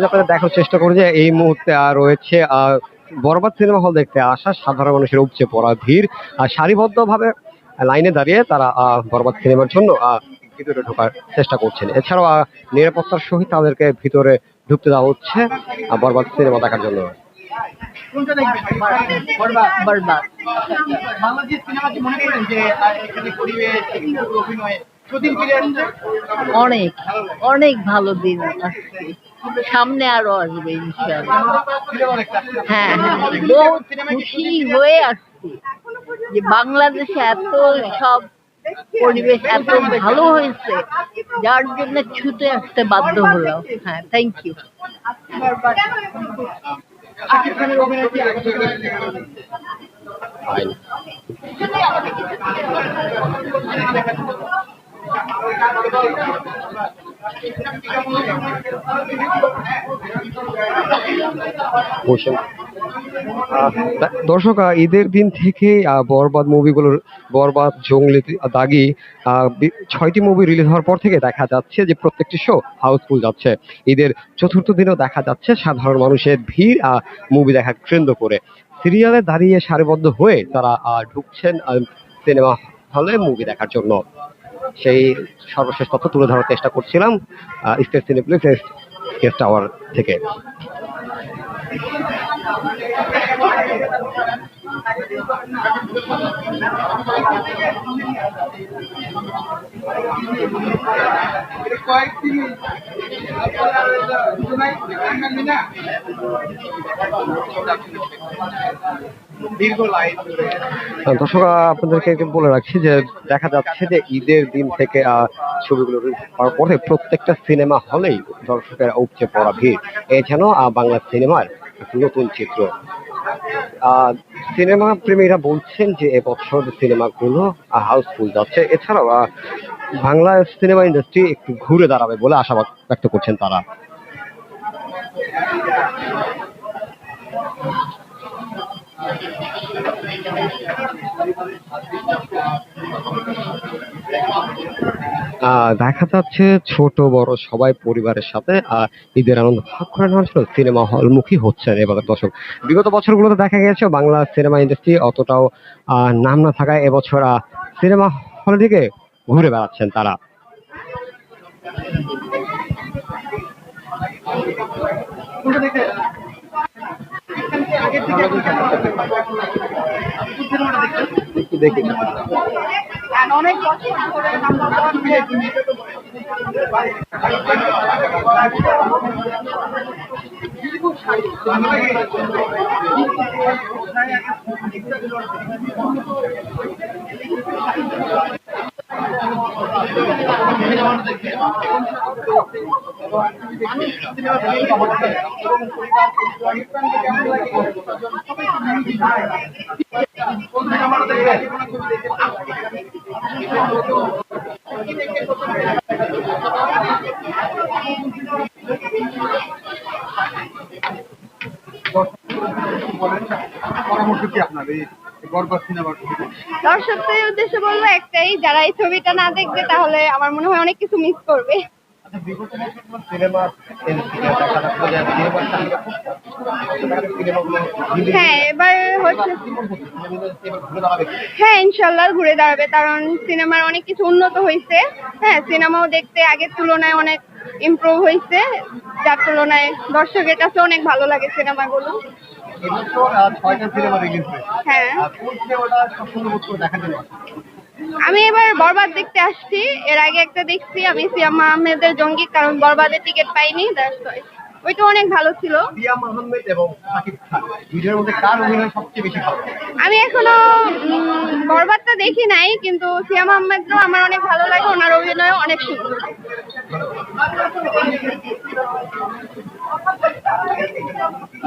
আপনাদের দেখার চেষ্টা করি যে এই মুহূর্তে আহ, রয়েছে বরবাদ সিনেমা হল দেখতে আসা সাধারণ মানুষের উপচে পড়া ভিড়। আর সারিবদ্ধভাবে লাইনে দাঁড়িয়ে তারা বরবাদ সিনেমার জন্য ভিতরে ঢোকার চেষ্টা করছেন। এছাড়াও নিরাপত্তার সহিত তাদেরকে ভিতরে ঢুকতে দেওয়া হচ্ছে বরবাদ সিনেমা দেখার জন্য। অনেক অনেক ভালো দিন আসছে। সামনে আরও আসবে আসছে। হ্যাঁ হ্যাঁ বহুত খুশি হয়ে আসছি যে বাংলাদেশে এত সব পরিবেশ এত ভালো হয়েছে যার জন্য ছুটে আসতে বাধ্য হলাম হ্যাঁ থ্যাংক ইউ আইন। দর্শক ঈদের দিন থেকে বরবাদ মুভিগুলোর বরবাদ জঙ্গলি দাগি ছয়টি মুভি রিলিজ হওয়ার পর থেকে দেখা যাচ্ছে যে প্রত্যেকটি শো হাউসফুল যাচ্ছে। ঈদের চতুর্থ দিনেও দেখা যাচ্ছে সাধারণ মানুষের ভিড় মুভি দেখা কেন্দ্র করে। সিরিয়ালে দাঁড়িয়ে সারিবদ্ধ হয়ে তারা ঢুকছেন সিনেমা হলে মুভি দেখার জন্য। সেই সর্বশেষ তথ্য তুলে ধরার চেষ্টা করছিলাম স্টেট সিনেপ্লেক্স গেস্ট টাওয়ার থেকে। Thank দীর্ঘ দর্শক আপনাদেরকে বলে রাখছি যে দেখা যাচ্ছে যে ঈদের দিন থেকে ছবিগুলো হওয়ার পরে প্রত্যেকটা সিনেমা হলেই দর্শকের উপচে পড়া ভিড়। এ যেন আহ, বাংলা সিনেমার নতুন চিত্র। সিনেমা প্রেমীরা বলছেন যে এবছর সিনেমাগুলো হাউসফুল যাচ্ছে। এছাড়াও বাংলা সিনেমা ইন্ডাস্ট্রি একটু ঘুরে দাঁড়াবে বলে আশাবাদ ব্যক্ত করছেন তারা। দেখা যাচ্ছে ছোট বড় সবাই পরিবারের সাথে আহ, ঈদের আনন্দ ভাগ করে নেওয়ার জন্য সিনেমা হলমুখী হচ্ছেন এবার দর্শক। বিগত বছরগুলোতে দেখা গেছে বাংলা সিনেমা ইন্ডাস্ট্রি অতটাও নাম না থাকায় এবছর সিনেমা হল থেকে ঘুরে বেড়াচ্ছেন তারা দেখি পরামর্শ কি আপনার এই দর্শকদের উদ্দেশ্যে বলব একটাই যারা এই ছবিটা না দেখবে তাহলে আমার মনে হয় অনেক কিছু মিস করবে। আচ্ছা হ্যাঁ এবার হচ্ছে হ্যাঁ ইনশাল্লাহ ঘুরে দাঁড়াবে কারণ সিনেমার অনেক কিছু উন্নত হয়েছে। হ্যাঁ সিনেমাও দেখতে আগের তুলনায় অনেক ইমপ্রুভ হয়েছে। যার তুলনায় দর্শকের কাছে অনেক ভালো লাগে সিনেমাগুলো এবছর আহ, ছয়টা সিনেমা রিলিজ হয়েছে। হ্যাঁ। কোন সিনেমাটা সবসময় বোধ করে দেখার জন্য আমি এবার বরবাদ দেখতে আসছি। এর আগে একটা দেখছি আমি সিয়াম আহমেদের জঙ্গি কারণ বরবাদের টিকিট পাইনি। ওইটা অনেক ভালো ছিল। সিয়াম আহমেদ এবং শাকিব খান দুইটার মধ্যে কার অভিনয় সবচেয়ে বেশি ভালো? আমি এখনও বরবাদটা দেখি নাই কিন্তু সিয়াম আহমেদও আমার অনেক ভালো লাগে ওনার অভিনয় অনেক সুন্দর।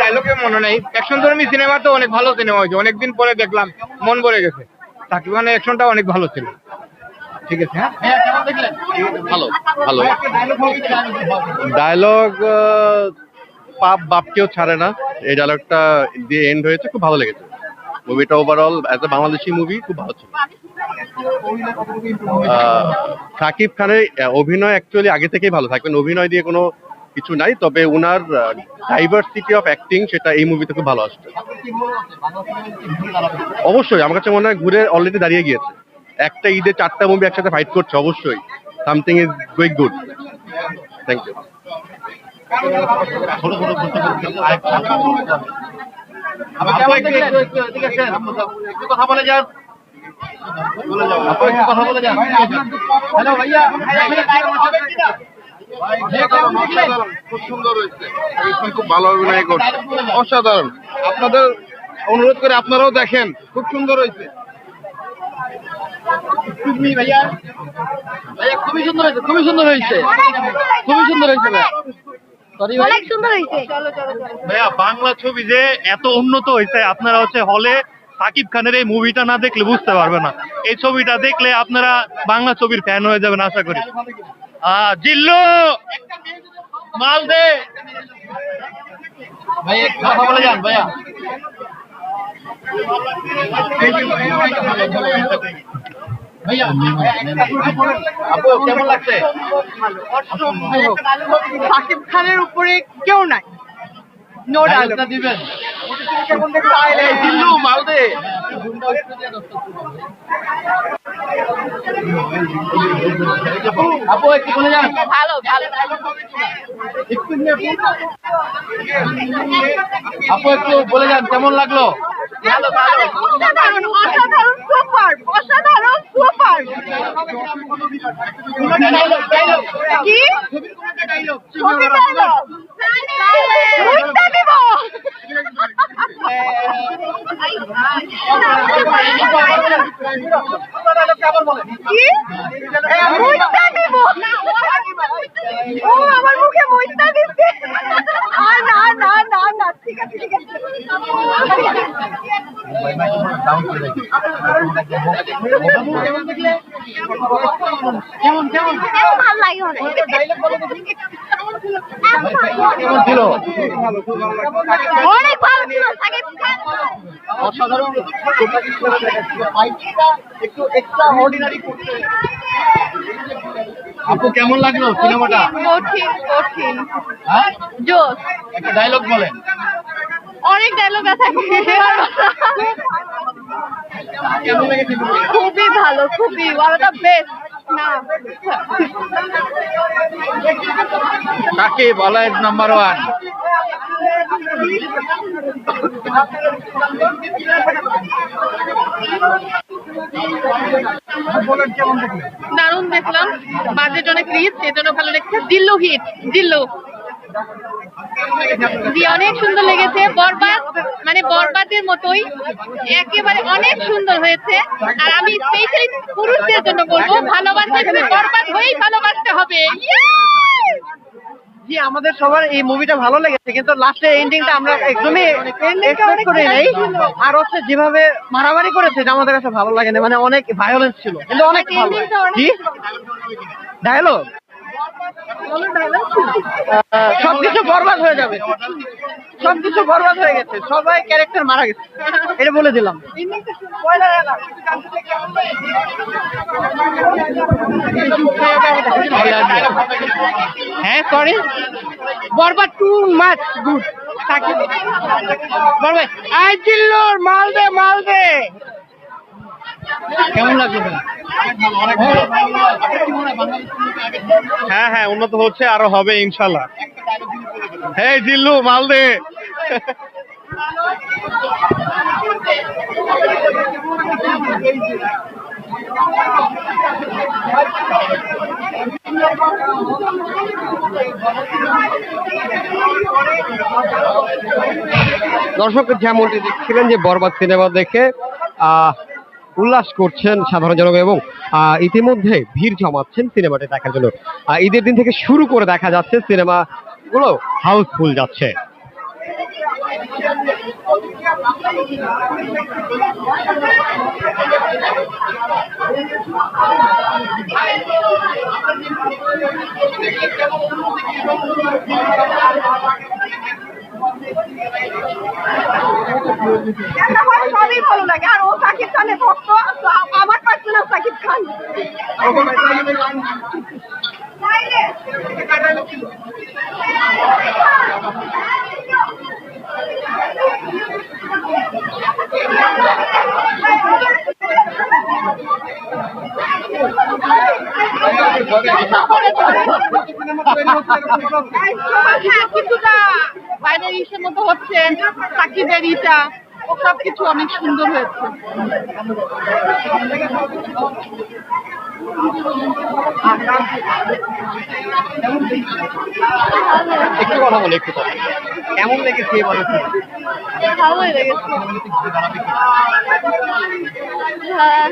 ডায়লগে মনে নেই। অ্যাকশন ধর্মী সিনেমা তো অনেক ভালো সিনেমা হয়েছে। অনেকদিন পরে দেখলাম মন ভরে গেছে। সাকিব খানের অ্যাকশনটা অনেক ভালো ছিল। ঠিক আছে হ্যাঁ? হ্যাঁ কেমন দেখলেন? ভালো ভালো। ডায়লগ পাপ বাপকেও ছাড়ে না। এই ডায়লগটা দিয়ে এন্ড হয়েছে। খুব ভালো লেগেছে। মুভিটা overall as a Bangladeshi movie খুব ভালো ছিল। আহ, শাকিব খানের অভিনয় অ্যাকচুয়ালি আগে থেকেই ভালো। থাকবেন অভিনয় দিয়ে কোনো কিছু নাই তবে উনার ডাইভার্সিটি অফ অ্যাক্টিং সেটা এই মুভিতে খুব ভালো আসছে অবশ্যই আমার কাছে মনে হয় ঘুরে অলরেডি দাঁড়িয়ে গিয়েছে একটা ঈদে চারটা মুভি একসাথে ফাইট করছে অবশ্যই something is going good thank you কথা বলে যান কথা বলে যান হ্যালো ভাইয়া খুব সুন্দর হয়েছে। খুব ভালো অভিনয় করছে। অসাধারণ। আপনাদের অনুরোধ করে আপনারাও দেখেন খুব সুন্দর হয়েছে। ভাইয়া। ভাইয়া খুবই সুন্দর হয়েছে খুবই সুন্দর হয়েছে। খুবই সুন্দর হয়েছে ভাইয়া। অনেক সুন্দর হয়েছে। চলো চলো চলো ভাইয়া বাংলা ছবি যে এত উন্নত হয়েছে আপনারা হচ্ছে হলে সাকিব খানের এই মুভিটা না দেখলে বুঝতে পারবে না। এই ছবিটা দেখলে আপনারা বাংলা ছবির ফ্যান হয়ে যাবেন আশা করি। জিল্লু! মাল দে। ভাইয়া কথা বলে যান ভাইয়া। ভাইয়া আপু কেমন লাগছে? সাকিব খানের উপরে কেউ নাই। নো ডায়লগটা দিবেন। আপু একটু বলে যান ভালো ভালো আপু একটু বলে যান কেমন লাগল অসাধারণ অসাধারণ সুপার অসাধারণ সুপার কি ছবি? কি? বুঝতে দিব। ও আমার মুখে বুঝতে দিচ্ছে। আর না না না না। ঠিক আছে ঠিক আছে। কেমন কেমন? ভালো লাগে অনেক ছিল? অসাধারণ একটু এক্সট্রা অর্ডিনারি করতে আপু কেমন লাগল সিনেমাটা? কঠিন কঠিন। হ্যাঁ? জোস একটা ডায়লগ বলেন। অনেক ডায়লগ আছে। কেমন খুবই ভালো খুবই। ওয়ান অফ দ্য বেস্ট না। সাকিব অলওয়েজ নাম্বার ওয়ান দারুণ দেখলাম। বাজেট অনেক রিচ সেজন্য ভালো লেগেছে। দিল্লু হিট দিল্লু। অনেক সুন্দর লেগেছে। বরবাদ মানে বরবাদের মতোই। একেবারে অনেক সুন্দর হয়েছে। আর আমি স্পেশালি পুরুষদের জন্য বলব ভালোবাসতে বরবাদ হয়েই ভালোবাসতে হবে! জি আমাদের সবার এই মুভিটা ভালো লেগেছে কিন্তু লাস্টে এন্ডিংটা আমরা একদমই এক্সপেক্ট করি নাই। আর হচ্ছে যেভাবে মারামারি করেছে এটা আমাদের কাছে ভালো লাগে না মানে অনেক ভায়োলেন্স ছিল কিন্তু অনেক ভালো। জি? ডায়লগ সবকিছু বরবাদ হয়ে যাবে। সবকিছু বরবাদ হয়ে গেছে। সবাই ক্যারেক্টার মারা গেছে। এটা বলে দিলাম। হ্যাঁ sorry Borbaad too much good Borbaad. I চিল্লোর, মাল দে মাল দে। কেমন লাগল হ্যাঁ হ্যাঁ উন্নত হচ্ছে, আরও হবে, ইনশাল্লাহ। হ্যাঁ জিল্লু, মাল দে। দর্শক যেমনটি দেখছিলেন যে বরবাদ সিনেমা দেখে উল্লাস করছেন সাধারণ জনগণ এবং ইতিমধ্যে ভিড় জমাচ্ছেন সিনেমাটি দেখার জন্য। ঈদের দিন থেকে শুরু করে দেখা যাচ্ছে সিনেমা গুলো হাউসফুল যাচ্ছে। সবই ভালো লাগে। আর ও সাকিব খানের ভক্ত আমার পার্সোনাল সাকিব খান। কিছুটা বাইরের ইসের মতো হচ্ছে সাকিবের ইটা ও সব কিছু অনেক সুন্দর হয়েছে একটু কথা বলে একটু কথা কেমন লেগেছে এবারে ভালোই লেগেছে। হ্যাঁ।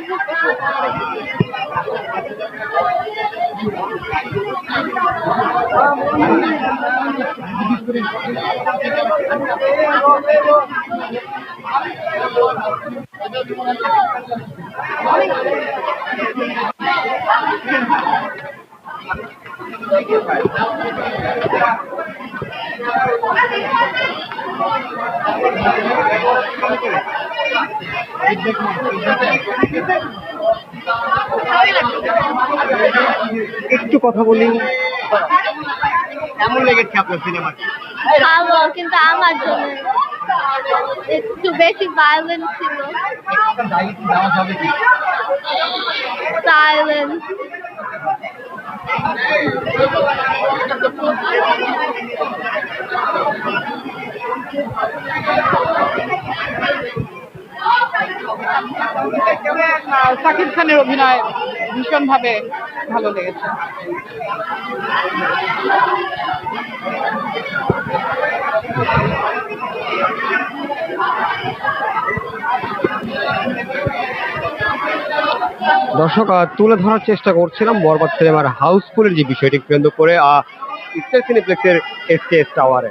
একটু কথা বলি। কেমন লেগেছে আপনার সিনেমা ভালো, কিন্তু আমার জন্য একটু বেশি ভায়োলেন্ট ছিল। সাইলেন্স সাকিব খানের অভিনয় ভীষণ ভাবে ভালো লেগেছে। দর্শক তুলে ধরার চেষ্টা করছিলাম বরবাদ সিনেমার হাউসফুলের যে বিষয়টি কেন্দ্র করে আহ, ইস্টার সিনেপ্লেক্সের এসকেএস টাওয়ারে।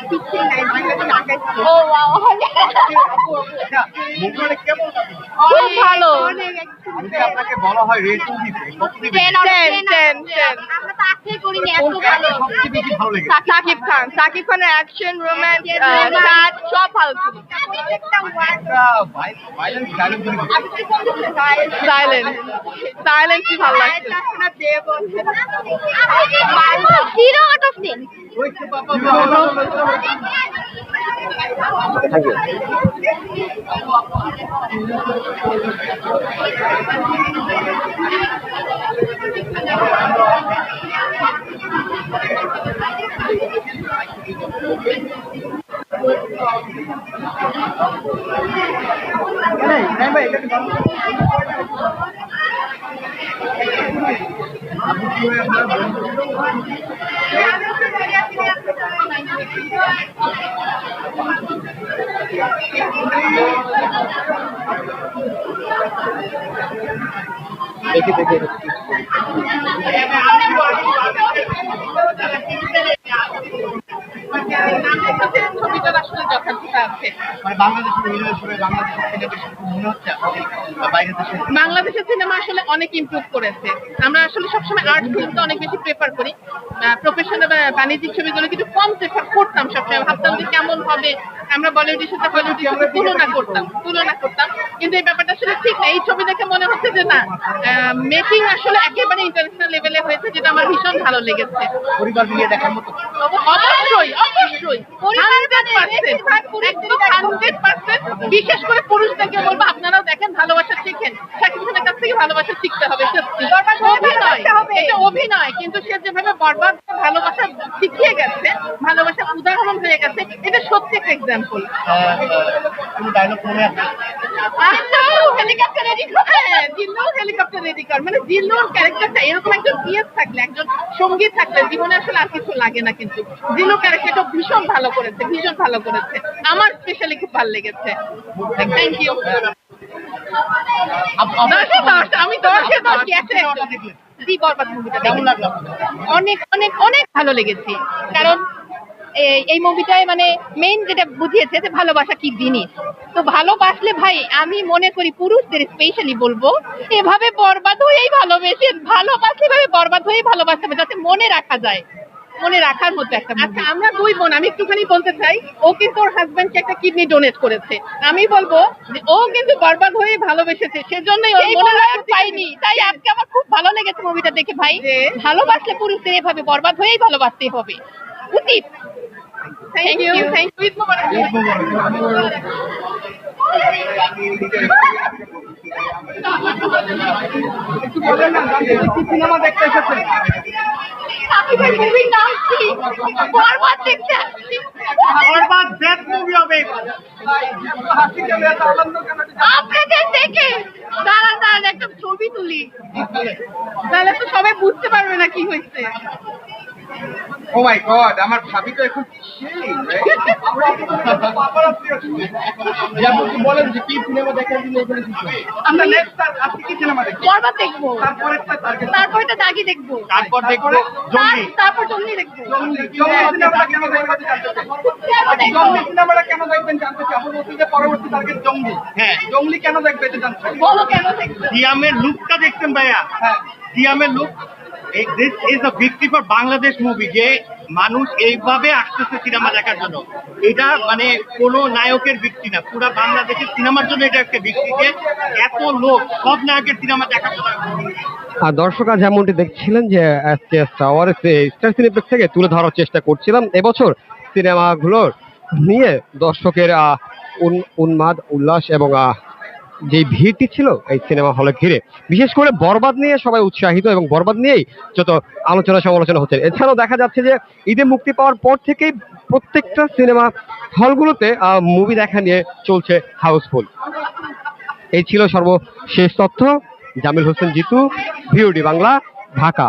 ও মুভি কেমন লাগে? খুব ভালো যদি আপনাকে বলা হয় রেটিং দিতে কত দিবেন টেন টেন টেন আমরা তো আশাই করিনি এত ভালো। সবচেয়ে বেশি ভালো লেগেছে? সাকিব খান সাকিব খানের অ্যাকশন রোম্যান্স সব যদি সাইলেন্ট সাইলেন্টই ভালো লাগছে zero out of ten thank you cái này em vậy cái này देखिए देखिए देखिए আসলে যথার্থতা আছে? মানে বাংলাদেশের হিরো হিসেবে বাংলাদেশের সিনেমা মনে হচ্ছে বাইরের দেশে? বাংলাদেশের সিনেমা আসলে অনেক ইমপ্রুভ করেছে। আমরা আসলে সবসময় আর্ট ফিল্মটা অনেক বেশি প্রেফার করি। প্রফেশনাল বা বাণিজ্যিক ছবিগুলো কিন্তু কম প্রেফার করতাম সবসময়। ভাবতাম যে কেমন হবে। আমরা বলিউডের সাথে হলিউডের সাথে তুলনা করতাম তুলনা করতাম। কিন্তু এই ব্যাপারটা আসলে ঠিক না। এই ছবি দেখে মনে হচ্ছে যে না মেকিং আসলে একেবারে ইন্টারন্যাশনাল লেভেলে হয়েছে যেটা আমার ভীষণ ভালো লেগেছে। পরিবার নিয়ে দেখার মতো। অবশ্যই অবশ্যই। হান্ড্রেড পার্সেন্ট বিশেষ করে পুরুষদেরকে বলব আপনারাও দেখেন ভালোবাসা শিখেন। শাকিব খানের কাছ থেকে ভালোবাসা শিখতে হবে সত্যি। অভিনয় এটা অভিনয় কিন্তু সে যেভাবে বরবাদ ভালোবাসা শিখিয়ে গেছে ভালোবাসা উদাহরণ হয়ে গেছে। এটা সত্যি একটা এক্সাম্পল মনে আছে হেলিকপ্টার রেডি করে জিল্লু হেলিকপ্টার রেডি কর। মানে জিল্লুর ক্যারেক্টারটা এরকম একজন পিএস থাকলে একজন সঙ্গী থাকলে জীবনে আসলে আর কিছু লাগে না কিন্তু। ক্যারেক্টারটা ভীষণ ভালো করেছে ভীষণ ভালো করেছে। আমার স্পেশালি খুব ভালো লেগেছে। থ্যাংক ইউ আমি দশে দশ গেছে জি বরবাদ মুভিটা কেমন লাগল? অনেক অনেক অনেক ভালো লেগেছে। কারণ এই- মুভিটায় মানে মেইন যেটা বুঝিয়েছে যে ভালোবাসা কি জিনিস? তো ভালোবাসলে ভাই আমি মনে করি পুরুষদের স্পেশালি বলব এভাবে বরবাদ হয়েই ভালোবেসে ভালোবাসলে এভাবে বরবাদ হয়েই ভালোবাসতে হবে যাতে মনে রাখা যায়। মনে রাখার মতো একটা আচ্ছা আমরা দুই বোন আমি একটুখানি বলতে চাই ও কিন্তু ওর হাজবেন্ডকে একটা কিডনি ডোনেট করেছে। আমি বলব যে ও কিন্তু বরবাদ হয়ে ভালোবেসেছে সেজন্যই ওর মনে রাখার পাইনি। তাই আজকে আমার খুব ভালো লেগেছে মুভিটা দেখে ভাই। ভালোবাসলে পুরুষদের এভাবে বরবাদ হয়েই ভালোবাসতে হবে। উচিত। Thank you thank you cinema দেখতে এসেছেন মুভির নাম কি বরবাদ দেখতে বরবাদ বেস্ট মুভি হবে হাসি কেন এত আনন্দ কেন আপনাদের দেখে দাঁড়ান দাঁড়ান একটা ছবি তুলি। তাহলে তো সবাই বুঝতে পারবে না কি হয়েছে। ও মাই গড আমার ভাবি তো এখন সেই বলেন যে কি সিনেমা দেখার জন্য এখানে এসেছেন? আমরা নেক্সট আজকে কি সিনেমা দেখব বরবাদ দেখব। তারপরে টার্গেট তারপরে তো দাগি দেখব। তারপর দেখব তার- তারপর জঙ্গলি দেখব। জঙ্গলি সিনেমাটা কেন দেখবেন? জানতে চাই। দেখব? জঙ্গলি সিনেমাটা কেন দেখবেন জানতে চাই? আমরা বলছি যে পরবর্তী টার্গেট জঙ্গলি হ্যাঁ। জঙ্গলি কেন দেখবে এটা জানতে চাই। বলো কেন দেখব সিয়ামের লুকটা দেখছেন ভাইয়া। হ্যাঁ। সিয়ামের look this is a victory for Bangladesh movie যে মানুষ এইভাবে আসতেছে সিনেমা দেখার জন্য। এটা মানে কোনো নায়কের ভিত্তি না, পুরো বাংলাদেশের সিনেমার জন্য এটা একটা ভিত্তি যে এত লোক, সব নায়কের সিনেমা দেখার জন্য আর দর্শকরা যেমনটি দেখছিলেন যে আজকে স্টার স্টার সিনেপ্লেক্স থেকে তুলে ধরার চেষ্টা করছিলাম। এবছর সিনেমাগুলোর নিয়ে দর্শকের উন- উন্মাদ, উল্লাস এবং যে ভিড়টি ছিল এই সিনেমা হলে ঘিরে, বিশেষ করে বরবাদ নিয়ে সবাই উৎসাহিত এবং বরবাদ নিয়েই যত আলোচনা সমালোচনা হচ্ছে। এছাড়াও দেখা যাচ্ছে যে ঈদে মুক্তি পাওয়ার পর থেকেই প্রত্যেকটা সিনেমা হলগুলোতে মুভি দেখা নিয়ে চলছে হাউসফুল এই ছিল সর্বশেষ তথ্য। জামিল হোসেন জিতু, ভিওডি বাংলা, ঢাকা।